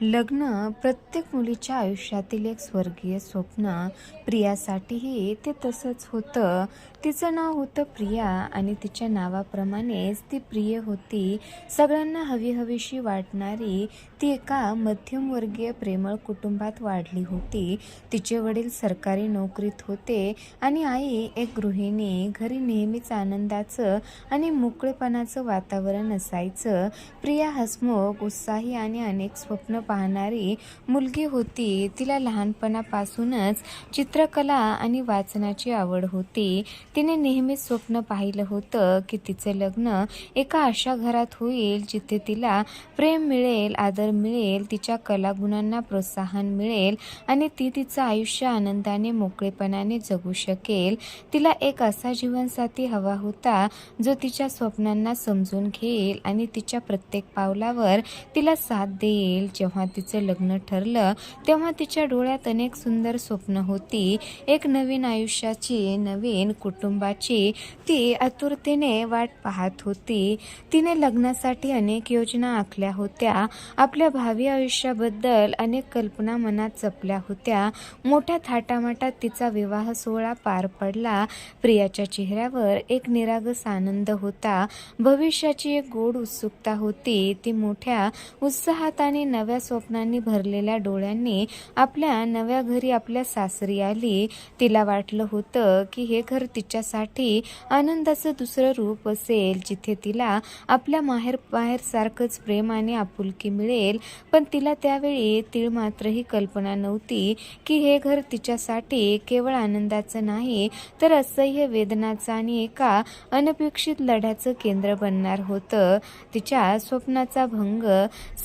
लग्न प्रत्येक मुलीच्या आयुष्यातील एक स्वर्गीय स्वप्न. प्रियासाठीही ते तसंच होतं. तिचं नाव होतं प्रिया आणि तिच्या नावाप्रमाणेच ती प्रिय होती. सगळ्यांना हवी हवीशी वाटणारी ती एका मध्यमवर्गीय प्रेमळ कुटुंबात वाढली होती. तिचे वडील सरकारी नोकरीत होते आणि आई एक गृहिणी. घरी नेहमीच आनंदाचं आणि मोकळेपणाचं वातावरण असायचं. प्रिया हसमुख उत्साही आणि अनेक स्वप्न पाहणारी मुलगी होती. तिला लहानपणापासूनच चित्रकला आणि वाचनाची आवड होती. तिने नेहमीच स्वप्न पाहिलं होतं की तिचं लग्न एका अशा घरात होईल जिथे तिला प्रेम मिळेल आदर मिळेल तिच्या कलागुणांना प्रोत्साहन मिळेल आणि ती तिचं आयुष्य आनंदाने मोकळेपणाने जगू शकेल. तिला एक असा जीवनसाथी हवा होता जो तिच्या स्वप्नांना समजून घेईल आणि तिच्या प्रत्येक पावलावर तिला साथ देईल. जेव्हा तिचं लग्न ठरलं तेव्हा तिच्या डोळ्यात अनेक सुंदर स्वप्न होती. एक नवीन आयुष्याची नवीन कुटुंबाची ती आतुरतेने वाट पाहत होती. तिने लग्नासाठी अनेक योजना आखल्या होत्या. आपल्या भावी आयुष्याबद्दल अनेक कल्पना मनात जपल्या होत्या. मोठ्या थाटामाटात तिचा विवाह सोहळा पार पडला. प्रियाच्या चेहऱ्यावर एक निरागस आनंद होता. भविष्याची एक गोड उत्सुकता होती. ती मोठ्या उत्साहात आणि नव्या स्वप्नांनी भरलेल्या डोळ्यांनी आपल्या नव्या घरी आपल्या सासरी आली. तिला वाटलं होतं की हे घर तिच्या तिच्यासाठी आनंदाचं दुसरं रूप असेल जिथे तिला आपल्या माहेर बाहेर सारखंच प्रेम आणि आपुलकी मिळेल. पण तिला त्यावेळी तीळ मात्र ही कल्पना नव्हती की हे घर तिच्यासाठी केवळ आनंदाचं नाही तर असह्य वेदनाचं आणि एका अनपेक्षित लढ्याचं केंद्र बनणार होतं. तिच्या स्वप्नाचा भंग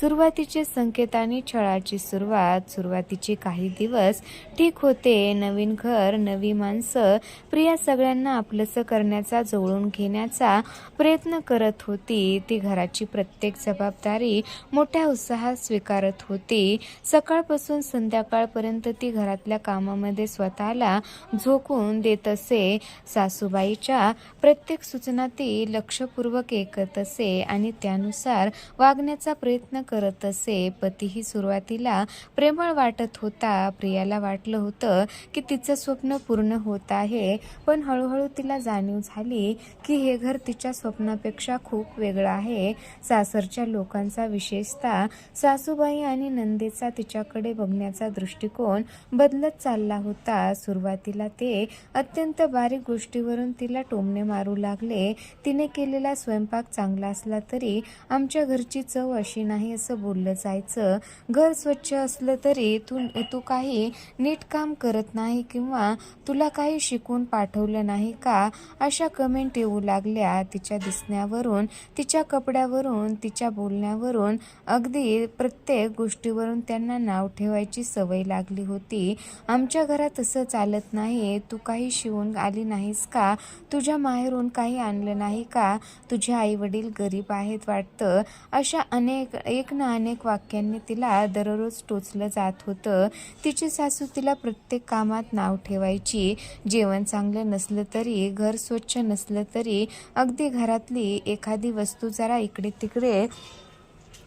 सुरुवातीचे संकेत आणि छळाची सुरुवात सुरुवातीचे काही दिवस ठीक होते. नवीन घर नवी माणसं प्रिया सगळ्यांना आपलंसं करण्याचा जवळून घेण्याचा प्रयत्न करत होती. ती घराची प्रत्येक जबाबदारी मोठ्या उत्साहात स्वीकारत होती. सकाळपासून संध्याकाळपर्यंत ती घरातल्या कामामध्ये स्वतःला झोकून देत असे. सासूबाईच्या प्रत्येक सूचना ती लक्षपूर्वक ऐकत असे आणि त्यानुसार वागण्याचा प्रयत्न करत असे. पतीही सुरुवातीला प्रेमळ वाटत होता. प्रियाला वाटलं होतं की तिचं स्वप्न पूर्ण होत आहे पण हळू हळूहळू तिला जाणीव झाली की हे घर तिच्या स्वप्नापेक्षा खूप वेगळं आहे. सासरच्या लोकांचा विशेषतः सासूबाई आणि नंदेचा तिच्याकडे बघण्याचा दृष्टिकोन बदलत चालला होता. सुरुवातीला ते अत्यंत बारीक गोष्टीवरून तिला टोमणे मारू लागले. तिने केलेला स्वयंपाक चांगला असला तरी आमच्या घरची चव अशी नाही असं बोललं जायचं. घर स्वच्छ असलं तरी तू तू काही नीट काम करत नाही किंवा तुला काही शिकून पाठवलं नाही नाही का? अशा कमेंट येऊ लागल्या तिच्या दिसण्यावरून तिच्या कपड्यावरून तिच्या बोलण्यावरून. अगदी प्रत्येक गोष्टीवरून त्यांना नाव ठेवायची सवय लागली होती. आमच्या घरात तसं चालत नाही तू काही शिवून आली नाहीस का? तुझ्या माहेरून काही आणलं नाही का? तुझे आई वडील गरीब आहेत वाटतं. अशा अनेक एक ना अनेक वाक्यांनी तिला दररोज टोचलं जात होतं. तिची सासू तिला प्रत्येक कामात नाव ठेवायची. जेवण चांगलं नसलं तरी घर स्वच्छ नसलं तरी अगदी घरातली एखादी वस्तू जरा इकडे तिकडे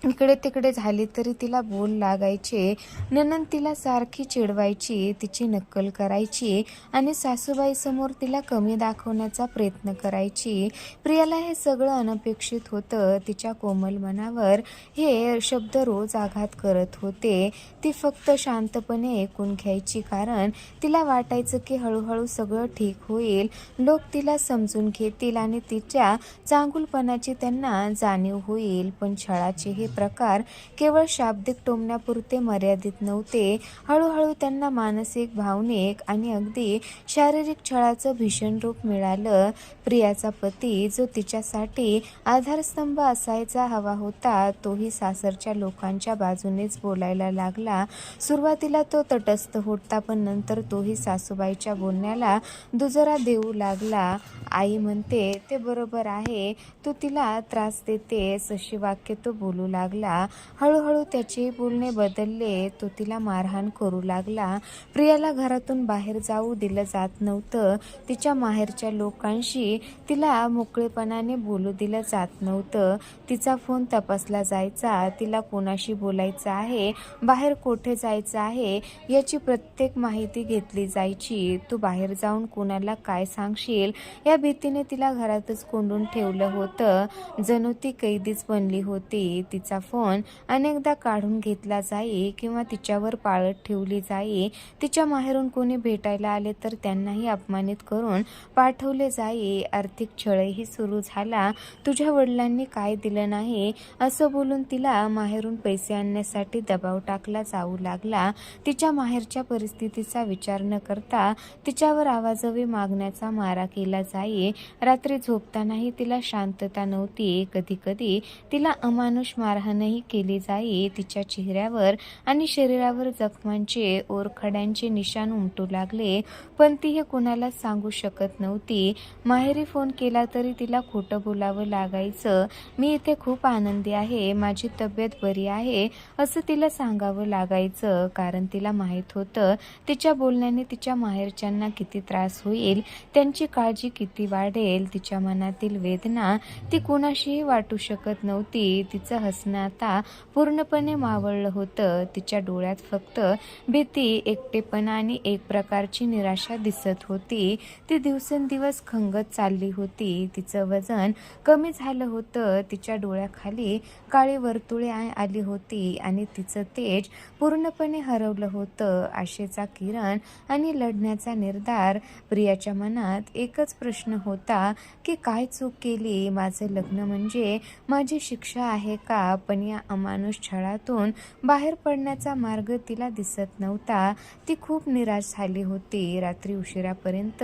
इकडे तिकडे झाली तरी तिला बोल लागायचे. ननन तिला सारखी चिडवायची तिची नक्कल करायची आणि सासूबाईसमोर तिला कमी दाखवण्याचा प्रयत्न करायची. प्रियाला हे सगळं अनपेक्षित होतं. तिच्या कोमल मनावर हे शब्द रोज आघात करत होते. ती फक्त शांतपणे ऐकून घ्यायची कारण तिला वाटायचं की हळूहळू सगळं ठीक होईल. लोक तिला समजून घेतील आणि तिच्या चांगुलपणाची त्यांना जाणीव होईल. पण छळाचे हे प्रकार केवळ शाब्दिक टोमण्यापुरते मर्यादित नव्हते. हळूहळू त्यांना मानसिक भावनिक आणि अगदी शारीरिक छळाचं भीषण रूप मिळालं. प्रियाचा पती जो तिच्यासाठी आधारस्तंभ असायचा हवा होता तोही सासरच्या लोकांच्या बाजूनेच बोलायला लागला. सुरुवातीला तो तटस्थ होता पण नंतर तोही सासूबाईच्या बोलण्याला दुजरा देऊ लागला. आई म्हणते ते बरोबर आहे तू तिला त्रास देतेस अशी वाक्य तो बोलू लागला लागला. हळूहळू त्याचे बोलणे बदलले. तो तिला मारहाण करू लागला. प्रियाला घरातून बाहेर जाऊ दिलं जात नव्हतं. तिच्या माहेरच्या लोकांशी तिला मोकळेपणाने बोलू दिलं जात नव्हतं. तिचा फोन तपासला जायचा. तिला कोणाशी बोलायचं आहे? बाहेर कोठे जायचं आहे? याची प्रत्येक माहिती घेतली जायची. तू बाहेर जाऊन कोणाला काय सांगशील? या भीतीने तिला घरातच कोंडून ठेवलं होतं. जणू ती कैदीच बनली होती. तिचा फोन अनेकदा काढून घेतला जाई किंवा तिच्यावर पाळत ठेवली जाई. तिच्या माहेरून कोणी भेटायला आले तर त्यांनाही अपमानित करून पाठवले जाई. आर्थिक छळही सुरू झाला. तुझ्या वडिलांनी काय दिलं नाही? असं बोलून तिला माहेरून पैसे आणण्यासाठी दबाव टाकला जाऊ लागला. तिच्या माहेरच्या परिस्थितीचा विचार न करता तिच्यावर आवाजवी मागण्याचा मारा केला जाई. रात्री झोपतानाही तिला शांतता नव्हती. कधी कधी तिला अमानुष मारहाणही केली जाई तिच्या चेहऱ्यावर आणि शरीरावर जखमांचे ओरखड्यांचे निशाण उमटू लागले. पण ती हे कोणाला सांगू शकत नव्हती. माहेरी फोन केला तरी तिला खोटं बोलावं लागायचं. मी इथे खूप आनंदी आहे. माझी तब्येत बरी आहे असं तिला सांगावं लागायचं. कारण तिला माहीत होतं तिच्या बोलण्याने तिच्या माहेरच्यांना किती त्रास होईल त्यांची काळजी किती वाढेल तिच्या मनातील वेदना ती कोणाशीही वाटू शकत नव्हती. तिचं हस हसणं आता पूर्णपणे मावळलं होतं. तिच्या डोळ्यात फक्त भीती एकटेपणा आणि एक प्रकारची निराशा दिसत होती. ती दिवसेंदिवस खंगत चालली होती. तिचं वजन कमी झालं होतं. तिच्या डोळ्याखाली काळी वर्तुळे आली होती आणि तिचं तेज पूर्णपणे हरवलं होतं. आशेचा किरण आणि लढण्याचा निर्धार प्रियाच्या मनात एकच प्रश्न होता की काय चूक केली? माझं लग्न म्हणजे माझी शिक्षा आहे का? पण या अमानुष छळातून बाहेर पडण्याचा मार्ग तिला दिसत नव्हता. ती खूप निराश झाली होती. रात्री उशिरापर्यंत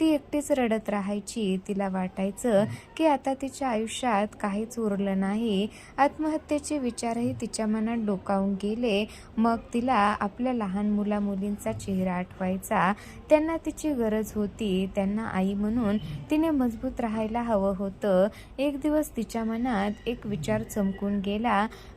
ती एकटीच रडत राहायची. तिला वाटायचं की आता तिच्या आयुष्यात काहीच उरलं नाही. आत्महत्येचे विचारही तिच्या मनात डोकावून गेले. मग तिला आपल्या लहान मुला मुलींचा चेहरा आठवायचा. त्यांना तिची गरज होती. त्यांना आई म्हणून तिने मजबूत राहायला हवं होतं. एक दिवस तिच्या मनात एक विचार चमकून गेला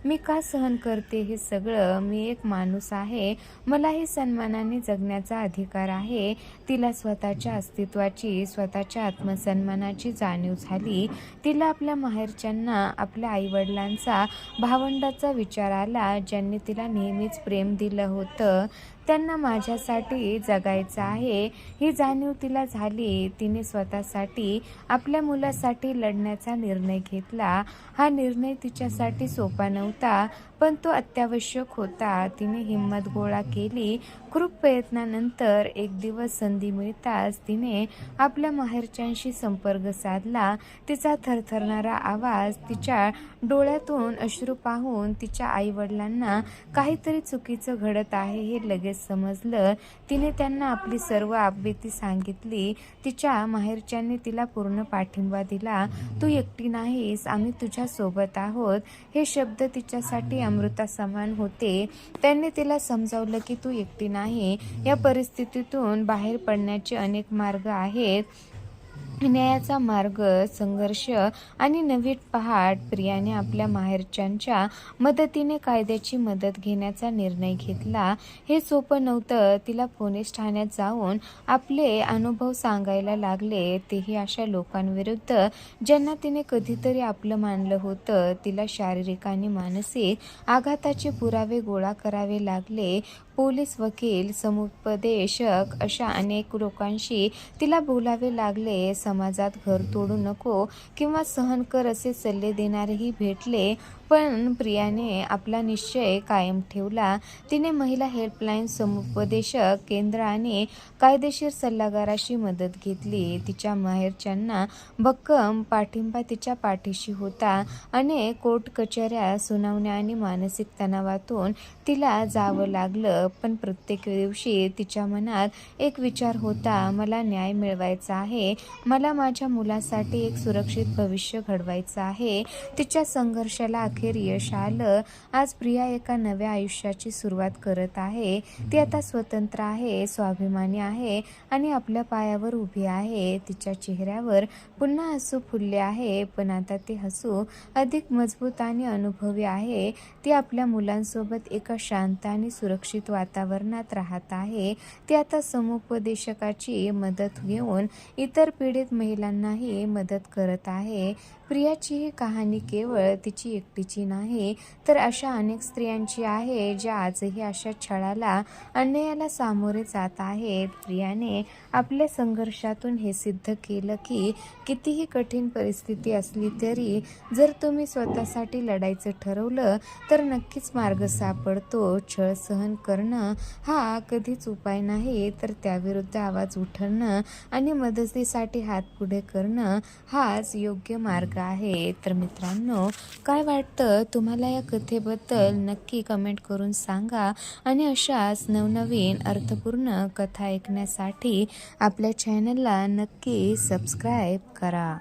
मी का सहन करते हे सगळं? मी एक माणूस आहे. मलाही सन्मानाने जगण्याचा अधिकार आहे. तिला स्वतःच्या अस्तित्वाची स्वतःच्या आत्मसन्मानाची जाणीव झाली. तिला आपल्या माहेरच्यांना आपल्या आईवडिलांचा भावंडाचा विचार आला ज्यांनी तिला नेहमीच प्रेम दिलं होतं. त्यांना माझ्यासाठी जगायचं आहे. ही जाणीव तिला झाली. तिने स्वतःसाठी आपल्या मुलासाठी लढण्याचा निर्णय घेतला. हा निर्णय तिच्यासाठी सोपा नव्हता पण तो अत्यावश्यक होता. तिने हिंमत गोळा केली. खूप प्रयत्नानंतर एक दिवस संधी मिळताच तिने आपल्या माहेरच्यांशी संपर्क साधला. तिचा थरथरणारा आवाज तिच्या डोळ्यातून अश्रू पाहून तिच्या आईवडिलांना काहीतरी चुकीचं घडत आहे हे लगेच समजलं. तिने त्यांना आपली सर्व आपबीती सांगितली. तिच्या माहेरच्यांनी तिला पूर्ण पाठिंबा दिला. तू एकटी नाहीस आम्ही तुझ्या सोबत आहोत. हे शब्द तिच्यासाठी अमृता समान होते. त्यांनी तिला समजावलं की तू एकटी नाही या परिस्थितीतून बाहेर पडण्याचे अनेक मार्ग आहेत. न्यायाचा मार्ग संघर्ष आणि नवीन पहाट प्रियाने आपल्या माहेरच्यांच्या मदतीने कायद्याची मदत घेण्याचा निर्णय घेतला. हे सोपं नव्हतं. तिला पोलीस ठाण्यात जाऊन आपले अनुभव सांगायला लागले. तेही अशा लोकांविरुद्ध ज्यांना तिने कधीतरी आपलं मानलं होतं. तिला शारीरिक आणि मानसिक आघाताचे पुरावे गोळा करावे लागले. पोलीस वकील समुपदेशक अशा अनेक लोकांशी तिला बोलावे लागले. समाजात घर तोडू नको किंवा सहन कर असे सल्ले देणारेही भेटले. पण प्रियाने आपला निश्चय कायम ठेवला. तिने महिला हेल्पलाईन समुपदेशक केंद्र आणि कायदेशीर सल्लागाराशी मदत घेतली. तिच्या माहेरच्यांना भक्कम पाठिंबा तिच्या पाठीशी होता. अनेक कोर्ट कचऱ्या सुनावण्या आणि मानसिक तणावातून तिला जावं लागलं पण प्रत्येक दिवशी तिच्या मनात एक विचार होता मला न्याय मिळवायचा आहे. मला माझ्या मुलासाठी एक सुरक्षित भविष्य घडवायचं आहे. तिच्या संघर्षाला अखेर अखेर यश आलं. आज प्रिया एका नव्या आयुष्याची सुरुवात करत आहे. ती आता स्वतंत्र आहे स्वाभिमानी आहे आणि आपल्या पायावर उभी आहे. तिच्या चेहऱ्यावर पुन्हा हसू फुलले आहे पण आता ते हसू अधिक मजबूत आणि अनुभवी आहे. ती आपल्या मुलांसोबत एका शांत आणि सुरक्षित वातावरणात राहत आहे. ती आता समुपदेशकाची मदत घेऊन इतर पीडित महिलांनाही मदत करत आहे. प्रियाची ही कहाणी केवळ तिची एकटीची नाही तर अशा अनेक स्त्रियांची आहे ज्या आजही अशा छळाला अन्यायाला सामोरे जात आहेत. प्रियाने आपल्या संघर्षातून हे सिद्ध केलं की कितीही कठीण परिस्थिती असली तरी जर तुम्ही स्वतःसाठी लढायचं ठरवलं तर नक्कीच मार्ग सापडतो. छळ सहन करणं हा कधीच उपाय नाही तर त्याविरुद्ध आवाज उठवणं आणि मदतीसाठी हात पुढे करणं हाच योग्य मार्ग आहे. तर मित्रांनो काय वाटतं? तुम्हाला या कथेबद्दल नक्की कमेंट करून सांगा. आणि अशाच नवनवीन अर्थपूर्ण कथा ऐकण्यासाठी आपल्या चॅनलला नक्की सबस्क्राईब करा.